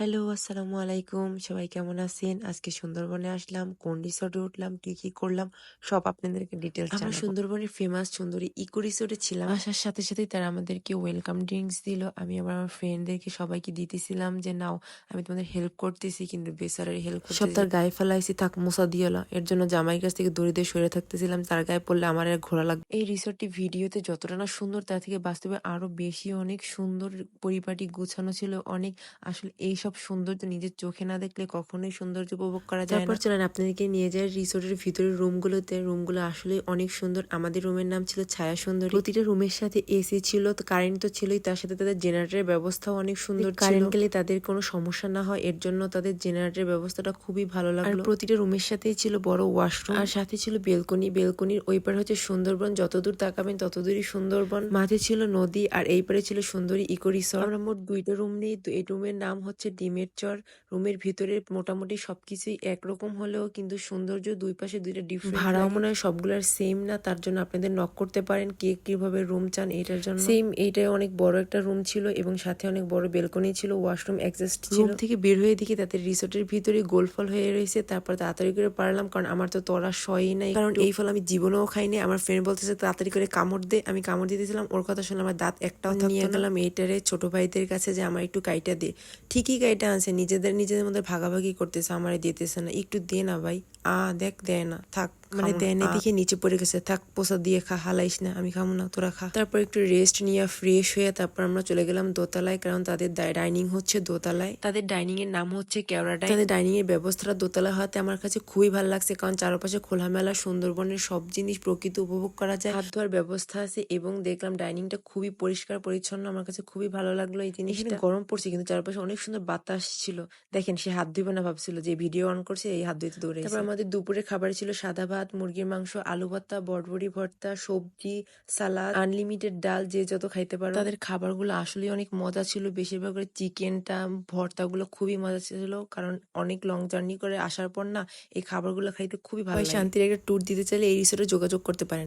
Hello, আসসালামু আলাইকুম। সবাই কেমন আছেন? আজকে সুন্দরবনে আসলাম। কোন রিসোর্টে উঠলাম, কি, কি করলাম সব আপনাদেরকে ডিটেইলস আমরা। সুন্দরবনের ফেমাস সুন্দরী ইকো রিসোর্টে ছিলাম। আসার সাথে সাথেই তারা আমাদেরকে ওয়েলকাম ড্রিঙ্কস দিল। আমি আবার আমার ফ্রেন্ডদেরকে সবাইকে দিতেছিলাম যে, "নাও আমি তোমাদের হেল্প করতেছি।" কিন্তু বেচারার হেল্প সব তার গায়ে ফেলাইছি, "থাক মোছা দিয়ালা।" এর জন্য জামাইয়ের কাছ থেকে দড়ি দিয়ে সরে থাকতেছিলাম। তার গায়ে পড়লে আমার আর ঘোরা লাগবে। এই রিসোর্টটি ভিডিওতে যতটা না সুন্দর তার থেকে বাস্তবে আরও বেশি অনেক সুন্দর পরিপাটি গোছানো ছিল। অনেক আসলে এইসব সৌন্দর্য নিজের চোখে না দেখলে কখনোই সৌন্দর্য উপভোগ করা যায়। তারপর চলেন আপনাদেরকে নিয়ে যাই রিসোর্টের ভিতরের রুমগুলোতে। রুমগুলো আসলে অনেক সুন্দর। আমাদের রুমের নাম ছিল ছায়া সুন্দর প্রতিটা রুমের সাথে এসি ছিল, তো কারেন্ট তো ছিলই। তার সাথে তাদের জেনারেটরের ব্যবস্থাও অনেক সুন্দর কারেন্ট গেলে তাদের কোনো সমস্যা না হয় এর জন্য তাদের জেনারেটরের ব্যবস্থাটা খুবই ভালো লাগল। প্রতিটা রুমের সাথেই ছিল বড় ওয়াশরুম আর সাথে ছিল বেলকনি। বেলকনির ওই পার হচ্ছে সুন্দরবন। যতদূর তাকাবেন ততদূরই সুন্দরবন। মাঝে ছিল নদী আর এই পারে ছিল সুন্দরী ইকো রিসর্ট। আমরা মোট দুইটা রুম নেই। তো এই রুমের নাম হচ্ছে ডিমের চর। রুমের ভিতরে মোটামুটি সবকিছুই একরকম হলেও কিন্তু সৌন্দর্য দুই পাশে দুইটা ডিফারেন্ট ভাড়াও মনে হয় সবগুলোর সেম না তার জন্য আপনাদের নক করতে পারেন কে কীভাবে রুম চান এটার জন্য। সেম এইটাই অনেক বড় একটা রুম ছিল এবং সাথে অনেক বড় বেলকনি ছিল ওয়াশরুম এক্সিস্ট ছিল। রুম থেকে বের হয়ে দেখি তাদের রিসোর্টের ভিতরে গোল ফল হয়ে রয়েছে তারপর তাড়াতাড়ি করে পারলাম কারণ আমার তো তরা সয়ই নাই। কারণ এই ফল আমি জীবনেও খাইনি আমার ফ্রেন্ড বলতেছে তাড়াতাড়ি করে কামড় দে আমি কামড় দিতেছিলাম ওর কথা শুনে আমার দাঁত একটাও নিয়ে গেলাম এইটারে ছোট ভাইদের কাছে যে আমার একটু কাইটা দে। ঠিকই কাইটা আছে নিজেদের নিজেদের মধ্যে ভাগাভাগি করতেছে, আমারে দিতেছে না। একটু দে না ভাই। আ, দেখ, দেয় না, থাক। মানে দেয় না দেখে নিচে পড়ে গেছে। থাক পোষা দিয়ে খা হালাইস না আমি খাব না তোরা খা। তারপর একটু রেস্ট নিয়ে ফ্রেশ হয়ে তারপর আমরা চলে গেলাম দোতলায় কারণ তাদের ডাইনিং হচ্ছে দোতলায়। তাদের ডাইনিং এর নাম হচ্ছে কেওড়া ডাইনিং। তাদের ডাইনিং এর ব্যবস্থাটা দোতলা হওয়াতে আমার কাছে খুবই ভালো লাগছে কারণ চারপাশে খোলামেলা সুন্দরবনের সব জিনিস প্রকৃতি উপভোগ করা যায়। হাত ধোয়ার ব্যবস্থা আছে এবং দেখলাম ডাইনিংটা খুবই পরিষ্কার পরিচ্ছন্ন আমার কাছে খুবই ভালো লাগল এই জিনিসটা। গরম পড়ছে কিন্তু চারপাশে অনেক সুন্দর বাতাস ছিল। দেখেন সে হাত ধুবে না ভাবছিল যে ভিডিও অন করছে এই হাত ধুইতে দৌড়ে তারপর আমাদের দুপুরে খাবার ছিল সাদা ভাত মুরগির মাংস আলু ভর্তা বটবড়ি ভর্তা সবজি সালাদ আনলিমিটেড ডাল যে যত খাইতে পারো। তাদের খাবারগুলো আসলে অনেক মজা ছিল। বেশিরভাগ করে চিকেনটা ভর্তাগুলো খুবই মজা ছিল। কারণ অনেক লং জার্নি করে আসার পর না এই খাবারগুলো খাইতে খুবই ভালো। শান্তির একটা ট্যুর দিতে চাইলে এই রিসোর্টে যোগাযোগ করতে পারেন।